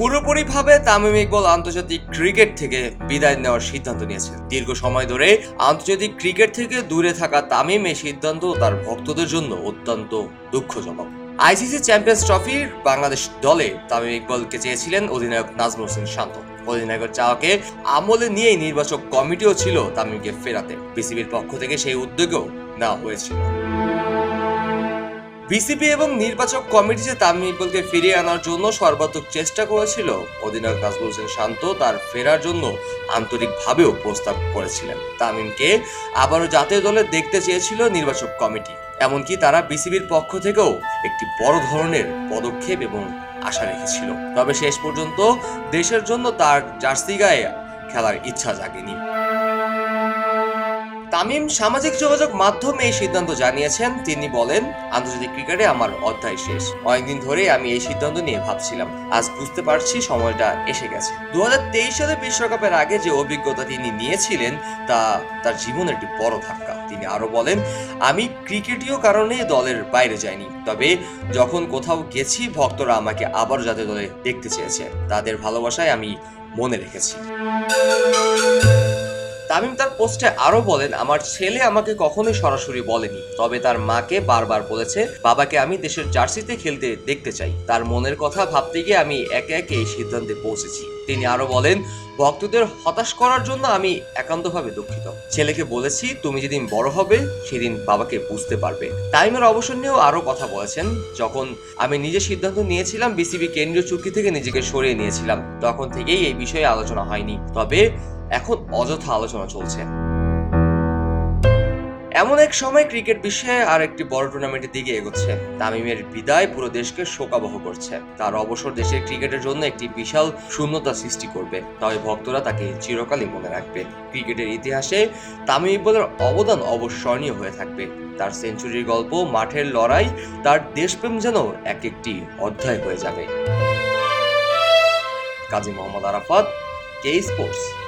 পুরোপুরিভাবে তামিম ইকবল আন্তর্জাতিক ক্রিকেট থেকে বিদায় নেওয়ার সিদ্ধান্ত নিয়েছেন। দীর্ঘ সময় ধরে আন্তর্জাতিক ক্রিকেট থেকে দূরে থাকা তামিম এই সিদ্ধান্ত তার ভক্তদের জন্য অত্যন্ত দুঃখজনক। আইসিসি চ্যাম্পিয়ন্স ট্রফির বাংলাদেশ দলে তামিম ইকবলকে চেয়েছিলেন অধিনায়ক নাজমুল হোসেন শান্ত। অধিনায়কের চাওয়াকে আমলে নিয়েই নির্বাচক কমিটিও ছিল তামিমকে ফেরাতে। বিসিবির পক্ষ থেকে সেই উদ্যোগও নেওয়া হয়েছিল। বিসিবি এবং নির্বাচক কমিটি যে তামিম ইকবলকে ফিরিয়ে আনার জন্য সর্বাত্মক চেষ্টা করেছিল। অধিনায়ক নাজমুল হোসেন শান্ত তার ফেরার জন্য আন্তরিকভাবেও প্রস্তাব করেছিলেন। তামিমকে আবারও জাতীয় দলে দেখতে চেয়েছিল নির্বাচক কমিটি। এমনকি তারা বিসিবির পক্ষ থেকেও একটি বড় ধরনের পদক্ষেপ এবং আশা রেখেছিল। তবে শেষ পর্যন্ত দেশের জন্য তার জার্সি গায়ে খেলার ইচ্ছা জাগেনি। তামিম সামাজিক যোগাযোগ মাধ্যমে এই সিদ্ধান্ত জানিয়েছেন। তিনি বলেন, আন্তর্জাতিক ক্রিকেটে আমার অধ্যায় শেষ। অনেকদিন ধরে আমি এই সিদ্ধান্ত নিয়ে ভাবছিলাম। আজ বুঝতে পারছি সময়টা এসে গেছে। দু সালে বিশ্বকাপের আগে যে অভিজ্ঞতা তিনি নিয়েছিলেন, তা তার জীবনের একটি বড় ধাক্কা। তিনি আরও বলেন, আমি ক্রিকেটীয় কারণে দলের বাইরে যাইনি। তবে যখন কোথাও গেছি, ভক্তরা আমাকে আবার জাতীয় দলে দেখতে চেয়েছে। তাদের ভালোবাসায় আমি মনে রেখেছি। তামিম তার পোস্টে আরও বলেন, আমার ছেলে আমাকে কখনোই সরাসরি বলেনি, তবে তার মাকে বারবার বলেছে, বাবাকে আমি দেশের জার্সিতে খেলতে দেখতে চাই। তার মনের কথা ভাবতে গিয়ে আমি একে একে এই সিদ্ধান্তে পৌঁছেছি। তিনি আরও বলেন, ভক্তদের হতাশ করার জন্য আমি একান্তভাবে দুঃখিত। ছেলেকে বলেছি, তুমি যেদিন বড় হবে, সেদিন বাবাকে বুঝতে পারবে। তাইমের অবসর নিয়েও আরও কথা বলেছেন, যখন আমি নিজে সিদ্ধান্ত নিয়েছিলাম, বিসিবি কেন্দ্রীয় চুক্তি থেকে নিজেকে সরিয়ে নিয়েছিলাম, তখন থেকেই এই বিষয়ে আলোচনা হয়নি। তবে এখন অযথা আলোচনা চলছে। এমন এক সময় ক্রিকেট বিশ্বে আর একটি বড় টুর্নামেন্টের দিকে এগোচ্ছে। তামিমের বিদায় পুরো দেশকে শোকাবহ করছে। তার অবসর দেশের ক্রিকেটের জন্য একটি বিশাল শূন্যতা সৃষ্টি করবে। তবে ভক্তরা তাকে চিরকালই মনে রাখবে। ক্রিকেটের ইতিহাসে তামিম ইকবলের অবদান অবস্মরণীয় হয়ে থাকবে। তার সেঞ্চুরির গল্প, মাঠের লড়াই, তার দেশপ্রেম যেন এক একটি অধ্যায় হয়ে যাবে। কাজী মোহাম্মদ আরাফাত কে স্পোর্টস